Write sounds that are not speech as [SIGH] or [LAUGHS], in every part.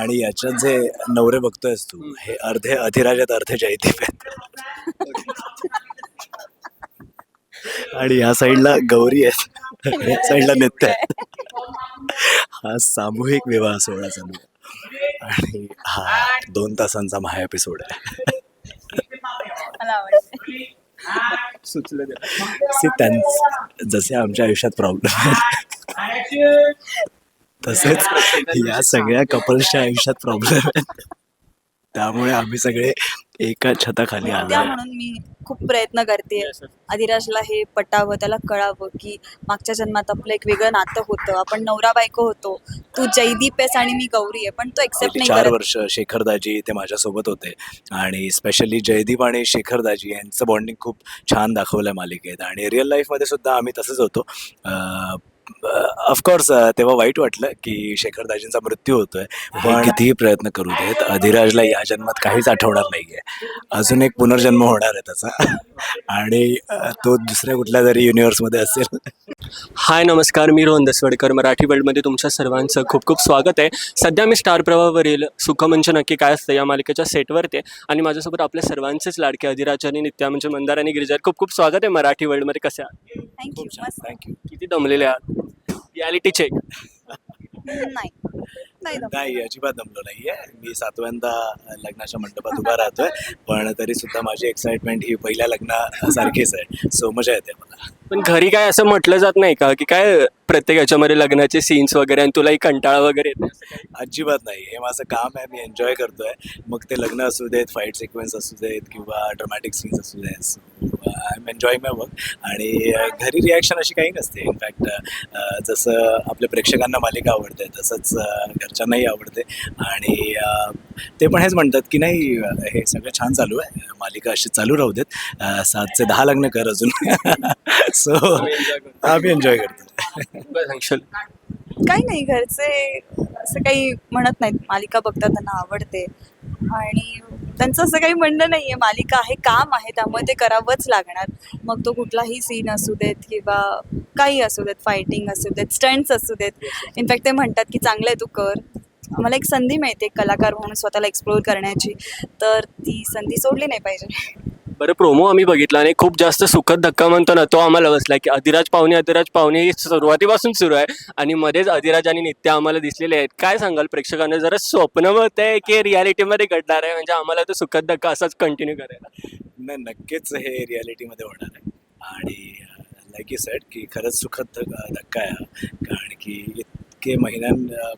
आणि याच्यात जे नवरे बघतोयस तू हे अर्धे अधिराजात अर्धे जयदीप आहेत. आणि या साईडला गौरी आहेत. या साईडला नित्य आहे हा सामूहिक विवाह सोहळा चालू आहे. आणि हा दोन तासांचा महा एपिसोड आहे. मला आवडते. See, त्यां जसे आमच्या आयुष्यात प्रॉब्लेम आहेत. तसेच [LAUGHS] या सगळ्या कपल्सच्या आयुष्यात प्रॉब्लेम आहेत त्यामुळे आम्ही सगळे एका छताखाली आलो त्या म्हणून मी खूप प्रयत्न करते. अधिराजला हे पटावं त्याला कळावं की मागच्या जन्मात आपलं एक वेगळं नातं होतं. आपण नवरा बायको होतो. तू जयदीप आहेस आणि मी गौरी आहे. पण तो एक्सेप्ट गेली नाही चार करत. वर्ष शेखरदाजी ते माझ्यासोबत होते. आणि स्पेशली जयदीप आणि शेखरदाजी यांचं बॉन्डिंग खूप छान दाखवलं मालिकेत. आणि रिअल लाईफमध्ये सुद्धा आम्ही तसंच होतो. ऑफकोर्स तेव्हा वाईट वाटलं की शेखरदाजींचा मृत्यू होतोय. पण कितीही प्रयत्न करू देत अधिराजला या जन्मात काहीच आठवणार नाहीये. अजून एक पुनर्जन्म होणार आहे त्याचा. आणि तो दुसऱ्या कुठल्या तरी युनिव्हर्समध्ये असेल. हाय नमस्कार. मी रोहन दसवडकर मराठी वर्ल्डमध्ये तुमच्या सर्वांचं खूप खूप स्वागत आहे. सध्या मी स्टार प्रवाहावरील सुखमंच नक्की काय असतं या मालिकेच्या सेटवरती आहे. आणि माझ्यासोबत आपल्या सर्वांचेच लाडके अधिराज आणि नित्या म्हणजे मंदार आणि गिरिजा खूप खूप स्वागत आहे मराठी वर्ल्डमध्ये. कसे आहात? थँक्यू मस्त. थँक्यू किती दमलेले आहात. रियालिटी चेक नाही. नाही अजिबात दमलो नाहीये. मी सातव्यांदा लग्नाच्या मंडपात उभा राहतोय पण तरी सुद्धा माझी एक्साइटमेंट ही पहिल्या लग्नासारखीच आहे. सो मजा येते मला. पण घरी काय असं म्हटलं जात नाही का? की काय प्रत्येक याच्यामध्ये लग्नाचे सीन्स वगैरे आणि तुलाही कंटाळा वगैरे येत? नाही असं काही? अजिबात नाही. हे माझं काम आहे मी एन्जॉय करतोय. मग ते लग्न असू देत फाईट सिक्वेन्स असू देत किंवा ड्रामॅटिक सीन्स असू देत. I am enjoying my work आणि घरी रिॲक्शन अशी काही नसते. इनफॅक्ट जसं आपल्या प्रेक्षकांना मालिका आवडते तसंच घरच्यांनाही आवडते. आणि ते पण हेच म्हणतात की नाही हे सगळं छान चालू आहे. मालिका अशी चालू राहू देत. अं, सातचे दहा लग्न कर अजून. [LAUGHS] सो आम्ही एन्जॉय करतो. [LAUGHS] काही नाही घरचे असं काही म्हणत नाहीत. मालिका बघतात त्यांना आवडते. आणि त्यांचं असं काही म्हणणं नाहीये. मालिका आहे काम आहे त्यामुळे ते करावंच लागणार. मग तो कुठलाही सीन असू देत किंवा काही असू देत फायटिंग असू देत स्टंट्स असू देत. इनफॅक्ट ते म्हणतात की चांगलं आहे तू कर. मला एक संधी मिळते कलाकार म्हणून स्वतःला एक्सप्लोर करण्याची. तर ती संधी सोडली नाही पाहिजे. बरं प्रोमो आम्ही बघितला आणि खूप जास्त सुखद धक्का म्हणतो ना तो आम्हाला बसला की अधिराज पाहुणे अधिराज पाहुणे ही सुरुवातीपासून सुरू आहे आणि मध्येच अधिराज आणि नित्य आम्हाला दिसलेले आहेत. काय सांगाल प्रेक्षकांना? जरा स्वप्न होत आहे की रियालिटीमध्ये घडणार आहे? म्हणजे आम्हाला तो सुखद धक्का असाच कंटिन्यू करायला. नाही नक्कीच हे रियालिटीमध्ये होणार आहे. आणि लाईक यू सेट की खरंच सुखद धक्का आहे कारण की इतके महिन्यां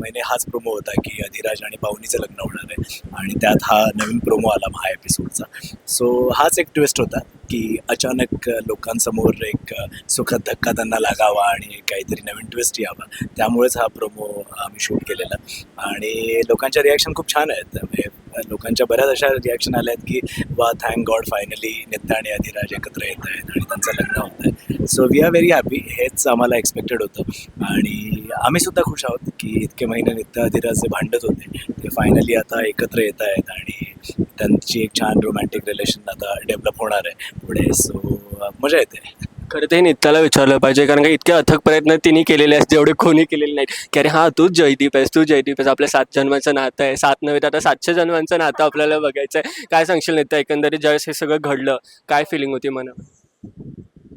महिने हाच प्रोमो होता की अधिराज आणि पाहुणीचं लग्न होणार आहे. आणि त्यात हा नवीन प्रोमो आला हा एपिसोडचा सो हाच एक ट्विस्ट होता की अचानक लोकांसमोर एक सुखद धक्का त्यांना लागावा आणि काहीतरी नवीन ट्विस्ट यावा. त्यामुळेच हा प्रोमो आम्ही शूट केलेला. आणि लोकांच्या रिॲक्शन खूप छान आहेत. लोकांच्या बऱ्याच अशा रिॲक्शन आल्या आहेत की वा थँक गॉड फायनली नित्या आणि अधिराज एकत्र येत आहेत आणि त्यांचं लग्न होत आहे. So we are very happy हेच आम्हाला एक्सपेक्टेड होतं. आणि आम्ही सुद्धा खुश आहोत की इतके महिने नित्य अधिराज जे भांडत होते ते फायनली आता एकत्र येत आहेत आणि त्यांची एक छान रोमॅन्टिक रिलेशन आता डेव्हलप होणार आहे पुढे. सो मजा येते. खरं ते नित्याला विचारलं पाहिजे कारण का इतके अथक प्रयत्न तिने केलेले आहेत जेवढे कोणी केलेले नाहीत. की अरे हां तूच जयदीप आहेस तू जयदीप आहेस आपल्या सात जन्माचं नातं आहे. सात नव्हे तर आता सातशे जन्मांचं नातं आपल्याला बघायचं आहे काय सांगशील नित्या एकंदरीत ज्यावेळेस हे सगळं घडलं काय फिलिंग होती मनात?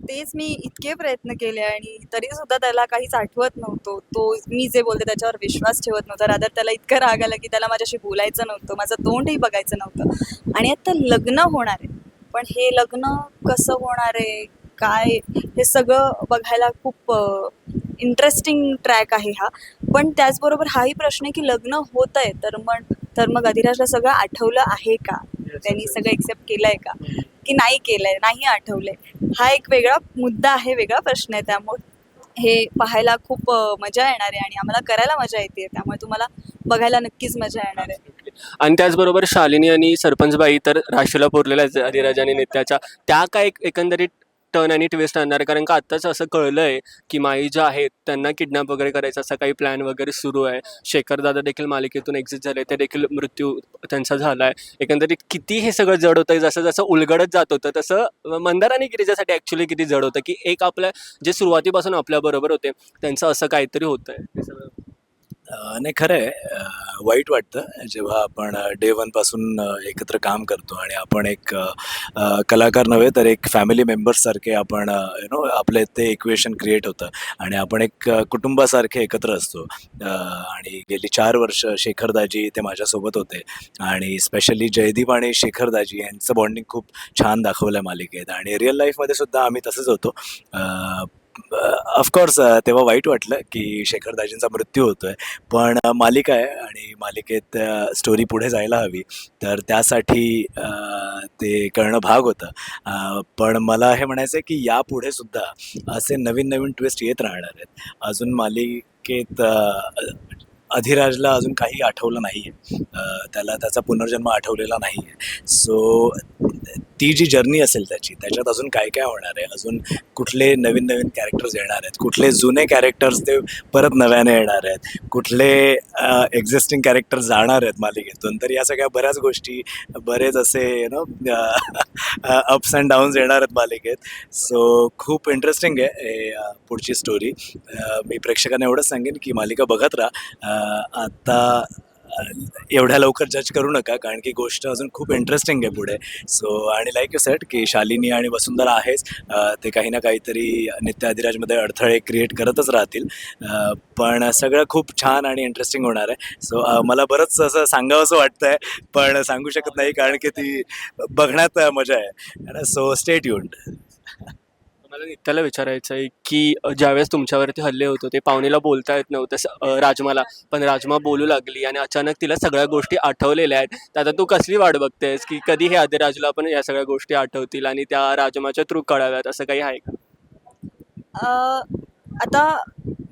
तेच मी इतके प्रयत्न केले आणि तरी सुद्धा त्याला काहीच आठवत नव्हतो. तो मी जे बोलते त्याच्यावर विश्वास ठेवत नव्हता. रादर त्याला इतकं राग आला की त्याला माझ्याशी बोलायचं नव्हतं माझं तोंडही बघायचं नव्हतं. आणि आता लग्न होणार आहे. पण हे लग्न कसं होणार आहे? काय हे सगळं बघायला खूप इंटरेस्टिंग ट्रॅक आहे हा. पण त्याचबरोबर हाही प्रश्न आहे की लग्न होत आहे तर मग तर मग अधिराजला सगळं आठवलं आहे का? त्यांनी सगळं एक्सेप्ट केलंय का? की नाही केलंय नाही आठवलंय? हा एक वेगळा मुद्दा आहे वेगळा प्रश्न आहे त्यामुळे. हे पाहायला खूप मजा येणार आहे आणि आम्हाला करायला मजा येते त्यामुळे तुम्हाला बघायला नक्कीच मजा येणार आहे. आणि त्याचबरोबर शालिनी आणि सरपंचबाई तर राशीला पुरलेल्या आहेत अधिराज आणि नित्याच्या. त्या काय एक- एकंदरीत टर्न आणि ट्विस्ट आणणार. आहे? कारण का आत्ताच असं कळलं आहे की माई ज्या आहेत त्यांना किडनॅप वगैरे करायचा. असा काही प्लॅन वगैरे सुरू आहे. शेखर दादा देखील मालिकेतून एक्झिट झाले. ते देखील मृत्यू त्यांचा झाला आहे एकंदरीत किती हे सगळं जड होतं जसं जसं उलगडत जात होतं तसं मंदार आणि गिरिजासाठी ॲक्च्युली किती जड होतं की एक आपल्या जे सुरुवातीपासून आपल्याबरोबर होते त्यांचं असं काहीतरी होतं आहे सगळं नाही खरं आहे वाईट वाटतं. जेव्हा आपण डे वनपासून एकत्र काम करतो आणि आपण एक कलाकार नव्हे तर एक फॅमिली मेंबर्ससारखे आपण यु नो आपले ते इक्वेशन क्रिएट होतं. आणि आपण एक कुटुंबासारखे एकत्र असतो. आणि गेली चार वर्ष शेखरदाजी ते माझ्यासोबत होते. आणि स्पेशली जयदीप आणि शेखरदाजी यांचं बॉन्डिंग खूप छान दाखवलं आहे मालिकेत. आणि रिअल लाईफमध्ये सुद्धा आम्ही तसंच होतो. ऑफकोर्स तेव्हा वाईट वाटलं की शेखर दाजींचा मृत्यू होतो आहे पण मालिका आहे आणि मालिकेत स्टोरी पुढे जायला हवी. तर त्यासाठी ते करणं भाग होतं. पण मला हे म्हणायचं आहे की यापुढे सुद्धा असे नवीन नवीन ट्विस्ट येत राहणार आहेत. अजून मालिकेत अधिराजला अजून काही आठवलं नाही आहे त्याला त्याचा पुनर्जन्म आठवलेला नाही आहे सो ती जी जर्नी असेल त्याची त्याच्यात अजून काय काय होणार आहे? अजून कुठले नवीन नवीन कॅरेक्टर्स येणार आहेत? कुठले जुने कॅरेक्टर्स ते परत नव्याने येणार आहेत? कुठले एक्झिस्टिंग कॅरेक्टर्स जाणार आहेत मालिकेतून? तर या सगळ्या बऱ्याच गोष्टी बरेच असे you know ups and downs येणार आहेत मालिकेत. सो खूप इंटरेस्टिंग आहे पुढची स्टोरी मी प्रेक्षकांना एवढंच सांगेन की मालिका बघत राहा. आता एवढ्या लवकर जज करू नका कारण की गोष्ट अजून खूप इंटरेस्टिंग आहे पुढे. सो आणि लाईक यू सेट की शालिनी आणि वसुंधरा आहेच. ते काही ना काहीतरी नित्य अधिराजमध्ये अडथळे क्रिएट करतच राहतील. पण सगळं खूप छान आणि इंटरेस्टिंग होणार आहे. सो मला बरंच असं सांगावं असं वाटतं आहे पण सांगू शकत नाही कारण की ती बघण्यात मजा आहे. सो स्टेट युंड मला नित्याला विचारायचं आहे की ज्यावेळेस तुमच्यावरती हल्ले होत होते पाहुणेला बोलता येत नव्हतं राजमाला. पण राजमा बोलू लागली आणि अचानक तिला सगळ्या गोष्टी आठवलेल्या आहेत. तर आता तू कसली वाट बघतेस की कधी हे आदिराजला पण या सगळ्या गोष्टी आठवतील आणि त्या राजमाच्या थ्रू कळाव्यात? असं काही आहे का? आता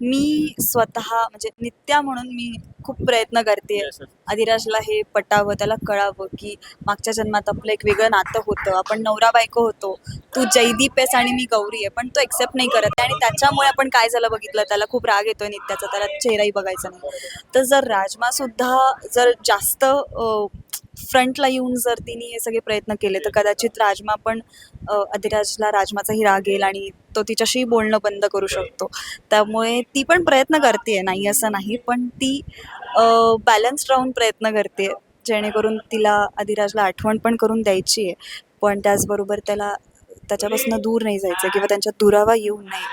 मी स्वतः म्हणजे नित्या म्हणून मी खूप प्रयत्न करते. अधिराजला हे पटावं त्याला कळावं की मागच्या जन्मात आपलं एक वेगळं नातं होतं. आपण नवरा बायको होतो. तू जयदीप आहेस आणि मी गौरी आहे. पण तो एक्सेप्ट नाही करत आणि त्याच्यामुळे आपण काय झालं बघितलं? त्याला खूप राग येतोय नित्याचा. त्याला चेहराही बघायचा नाही. तर जर राजमा सुद्धा जर जास्त फ्रंटला येऊन जर तिने हे सगळे प्रयत्न केले तर कदाचित राजमा पण अधिराजला राजमाचाही राग येईल आणि तो तिच्याशी बोलणं बंद करू शकतो. त्यामुळे ती पण प्रयत्न करते नाही असं नाही पण ती बॅलन्स राहून प्रयत्न करते जेणेकरून तिला अधिराजला आठवण पण करून द्यायची आहे पण त्याचबरोबर त्याला त्याच्यापासून दूर नाही जायचं किंवा त्यांच्यात दुरावा येऊ नये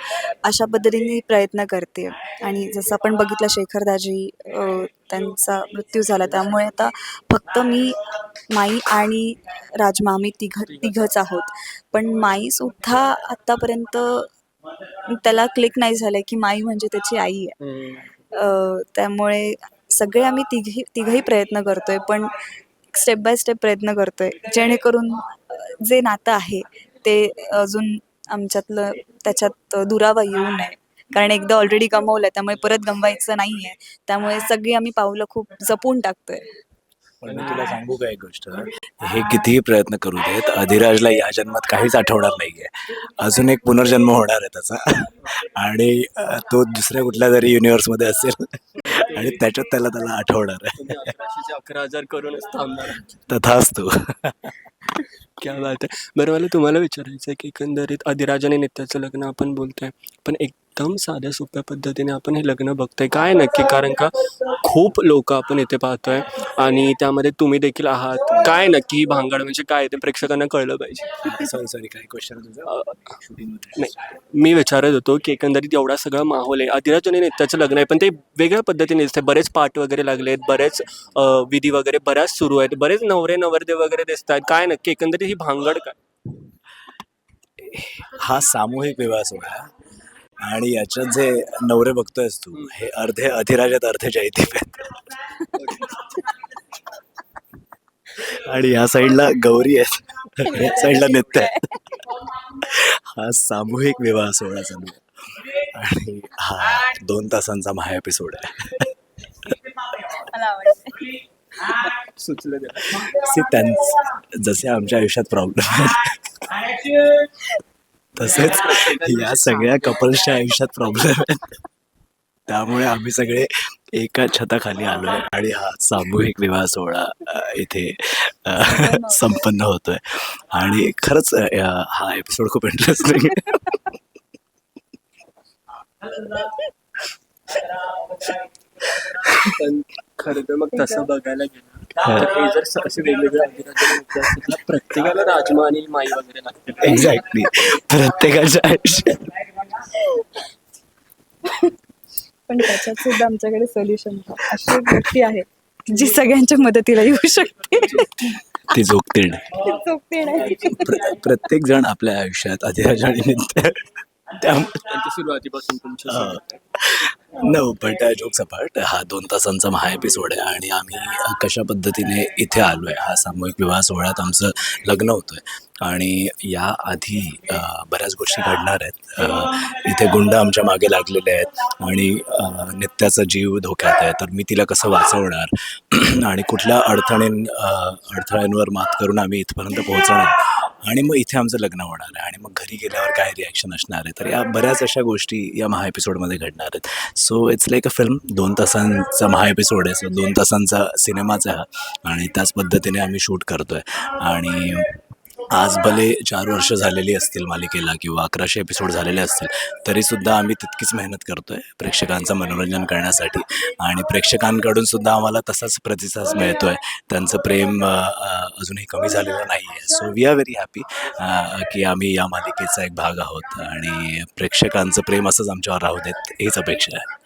अशा पद्धतीने प्रयत्न करते. आणि जसं आपण बघितलं शेखरदाजी अ, त्यांचा मृत्यू झाला. त्यामुळे आता फक्त मी माई आणि राजमा आम्ही तिघ तिघच आहोत. पण माईसुद्धा आत्तापर्यंत त्याला क्लिक नाही झालं की माई म्हणजे त्याची आई आहे. त्यामुळे सगळे आम्ही तिघी तिघही प्रयत्न करतोय. पण स्टेप बाय स्टेप प्रयत्न करतोय. जेणेकरून जे नातं आहे ते अजून आमच्यातलं त्याच्यात दुरावा येऊ नये. कारण एकदा ऑलरेडी गमावलं त्यामुळे परत गमवायचं नाही आहे त्यामुळे सगळी आम्ही पावलं खूप जपून टाकतोय. पण मी तुला सांगू का एक गोष्ट? हे कितीही प्रयत्न करू देत अधिराजला या जन्मात काहीच आठवणार नाहीये. अजून एक पुनर्जन्म होणार आहे त्याचा. आणि तो दुसऱ्या कुठल्या तरी युनिव्हर्समध्ये असेल. आणि त्याच्यात त्याला त्याला आठवणार आहे. अकरा हजार करूनच थांबणार तथाच तू क्या बात आहे बरं मला तुम्हाला विचारायचं आहे की एकंदरीत अधिराज आणि नित्याचं लग्न आपण बोलतोय पण एक एकदम साध्या सोप्या पद्धतीने आपण हे लग्न बघतोय. काय नक्की? कारण का खूप लोक आपण इथे पाहतोय आणि त्यामध्ये तुम्ही देखील आहात. काय नक्की ही भांगड म्हणजे काय? ते प्रेक्षकांना कळलं पाहिजे. सॉरी सॉरी काय क्वेश्चन नाही मी विचारत होतो की एकंदरीत एवढा सगळा माहोल आहे. अधिराज आणि नित्याचं लग्न आहे पण ते वेगळ्या पद्धतीने दिसते बरेच पाठ वगैरे लागलेत बरेच अ, विधी वगैरे बऱ्याच सुरू आहेत. बरेच नवरे नवरदेव वगैरे दिसत आहेत काय नक्की? एकंदरीत ही भांगड काय? हा सामूहिक विवाह सोहळा. आणि याच्यात जे नवरे बघतोयस तू हे अर्धे अधिराजात अर्धे जयदीप आहेत. आणि या साईडला गौरी आहेत. या साईडला नित्य आहे हा सामूहिक विवाह सोहळा चालू आहे. आणि हा दोन तासांचा महा एपिसोड आहे. सुचलं ते. सी त्यां जसे आमच्या आयुष्यात प्रॉब्लेम आहेत तसेच [LAUGHS] या सगळ्या कपल्सच्या आयुष्यात प्रॉब्लेम आहेत त्यामुळे आम्ही सगळे एका छताखाली आलो आहे आणि हा सामूहिक विवाह सोहळा इथे संपन्न होतोय. आणि खरंच हा एपिसोड खूप इंटरेस्टिंग आहे. पण खरं तर मग तसं बघायला गेलं हे. जर स- असे वेगवेगळे अधिराज्य नृत्य असतील तर प्रत्येकाला राजमा आणि माई वगैरे लागते एक्झॅक्टली प्रत्येकाच्या आयुष्यात पण त्याच्यात सुद्धा आमच्याकडे सोल्युशन अशी एक व्यक्ती आहे जी सगळ्यांच्या मदतीला येऊ शकते. ती प्र- प्रत्येक जण आपल्या आयुष्यात अधिराज आणि नित्य त्यामुळे त्यांच्या सुरुवातीपासून तुमच्या नो बट जोक सपाट हा दोन तासांचा महा एपिसोड आहे आणि आम्ही अ, कशा पद्धतीने इथे आलो आहे हा सामूहिक विवाह सोहळ्यात आमचं लग्न होतं आहे आणि या आधी अ, बऱ्याच गोष्टी घडणार आहेत. अ, इथे गुंड आमच्या मागे लागलेले आहेत आणि नित्याचा जीव धोक्यात आहे. तर मी तिला कसं वाचवणार? [CLEARS THROAT] आणि कुठल्या अडथळेन अ, अडथळ्यांवर मात करून आम्ही इथपर्यंत पोहोचणार? आणि मग इथे आमचं लग्न होणार आहे आणि मग घरी गेल्यावर काय रिॲक्शन असणार आहे? तर या बऱ्याच अशा गोष्टी या महा एपिसोडमध्ये घडणार आहेत. So it's like a film दोन तासांचा महा एपिसोड आहे. सो दोन तासांचा सिनेमाचा आहे. हा आणि त्याच पद्धतीने आम्ही शूट करतो आहे आणि आज भले चार वर्ष झालेली असतील मालिकेला किंवा अकराशे एपिसोड झालेले असतील तरीसुद्धा आम्ही तितकीच मेहनत करतो आहे प्रेक्षकांचं मनोरंजन करण्यासाठी. आणि प्रेक्षकांकडून सुद्धा आम्हाला तसाच प्रतिसाद मिळतो आहे त्यांचं प्रेम अजूनही कमी झालेलं नाही आहे so we are very happy की आम्ही या मालिकेचा एक भाग आहोत. आणि प्रेक्षकांचं प्रेम असंच आमच्यावर राहू देत हीच अपेक्षा आहे.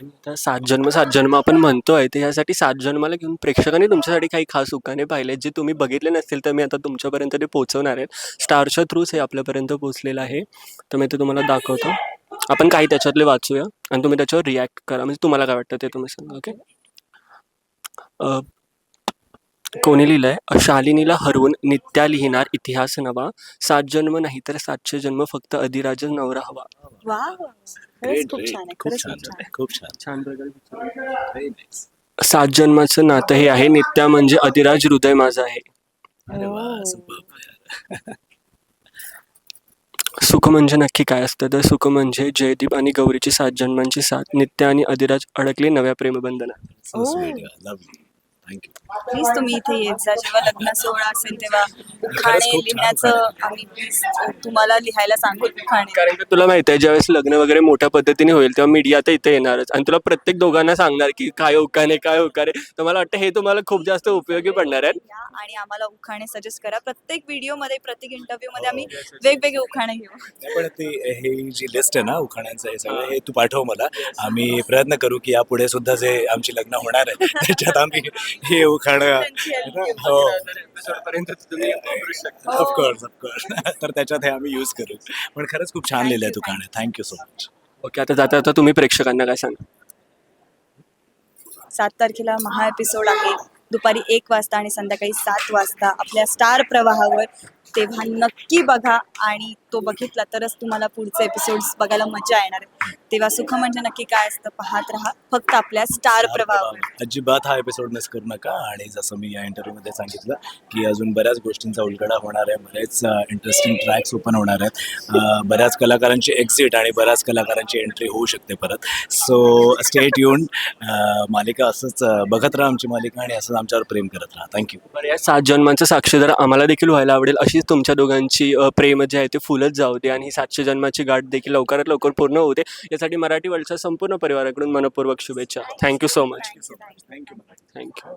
आता सात जन्म सात जन्म आपण म्हणतोय तर यासाठी सात जन्माला घेऊन प्रेक्षकांनी तुमच्यासाठी काही खास उकाने पाहिले जे तुम्ही बघितले नसतील तर मी आता तुमच्यापर्यंत ते पोहोचवणार आहे. स्टारच्या थ्रूच हे आपल्यापर्यंत पोहोचलेलं आहे. तर मी ते तुम्हाला दाखवतो. आपण काही त्याच्यातले वाचूया आणि तुम्ही त्याच्यावर रिॲक्ट करा. म्हणजे तुम्हाला काय वाटतं ते तुम्ही सांगा ओके कोणी लिहिलंय? शालिनीला हरवून नित्या लिहिणार इतिहास नवा. सात जन्म नाही तर सातशे जन्म फक्त अधिराज नवरा हवा. खूप. छान छान. सात जन्माचं नातं हे आहे नित्या म्हणजे अधिराज हृदय माझं आहे. सुख म्हणजे नक्की काय असतं? तर सुख म्हणजे जयदीप आणि गौरीची सात जन्मांची साथ. नित्य आणि अधिराज अडकले नव्या प्रेमबंधनात. You. प्लीज तुम्ही इथे येत जा जेव्हा लग्न सोहळा असेल तेव्हा उखाणे खूप छान लिहिण्याचं आम्ही प्लीज तुम्हाला लिहायला सांगू उखाणे कारण की तुला माहिती आहे ज्यावेळेस लग्न वगैरे मोठ्या पद्धतीने होईल तेव्हा मीडिया आता इथे येणारच. आणि तुला प्रत्येक दोघांना सांगणार की काय उकाने काय उकारे तर मला वाटतं हे तुम्हाला खूप जास्त उपयोगी पडणार आहेत. या आणि आम्हाला उखाणे सजेस्ट करा. प्रत्येक व्हिडिओमध्ये प्रत्येक इंटरव्ह्यू मध्ये आम्ही वेगवेगळे उखाणे घेऊ. नाही, पण ती ही जी लिस्ट आहे ना उखाण्यांचं हे सगळं हे तू पाठव मला. आम्ही प्रयत्न करू की यापुढे सुद्धा जे आमची लग्न होणार आहे त्याच्यात आम्ही हे उखाणं. घेऊ. हो. ऑफकोर्स ऑफकोर्स [LAUGHS] तर त्याच्यात हे आम्ही यूज करू. पण खरंच खूप छान लिहिलंय तू गाणं थँक्यू सो मच ओके आता जाता आता तुम्ही प्रेक्षकांना काय सांगा? सात तारखेला महा एपिसोड आहे. दुपारी एक वाजता आणि संध्याकाळी सात वाजता आपल्या स्टार प्रवाहावर तेव्हा नक्की बघा आणि तो बघितला तरच तुम्हाला पुढचे एपिसोड्स बघायला मजा येणार. आहे तेव्हा सुख म्हणजे नक्की काय असतं पाहत राहा. फक्त आपल्या स्टार प्रवाहावर अजिबात हा एपिसोड मिस करू नका आणि जसं मी या इंटरव्ह्यूमध्ये सांगितलं की अजून बऱ्याच गोष्टींचा उलगडा होणार आहे. बरेच इंटरेस्टिंग ट्रॅक्स ओपन होणार आहेत. बऱ्याच कलाकारांची एक्झिट आणि बऱ्याच कलाकारांची एंट्री होऊ शकते परत. सो स्टेट येऊन मालिका असंच बघत राहा आमची मालिका आणि असंच आमच्यावर प्रेम करत राहा. थँक्यू बरं या सात जन्मांचं साक्षीदार आम्हाला देखील व्हायला आवडेल अशीच तुमच्या दोघांची प्रेम जे आहे ते फुलत जाऊ दे आणि ही सातशे जन्माची गाठ देखील लवकरात लवकर पूर्ण होऊ दे. यासाठी मराठी वर्ल्डच्या संपूर्ण परिवाराकडून मनपूर्वक शुभेच्छा. Thank you so much thank you thank you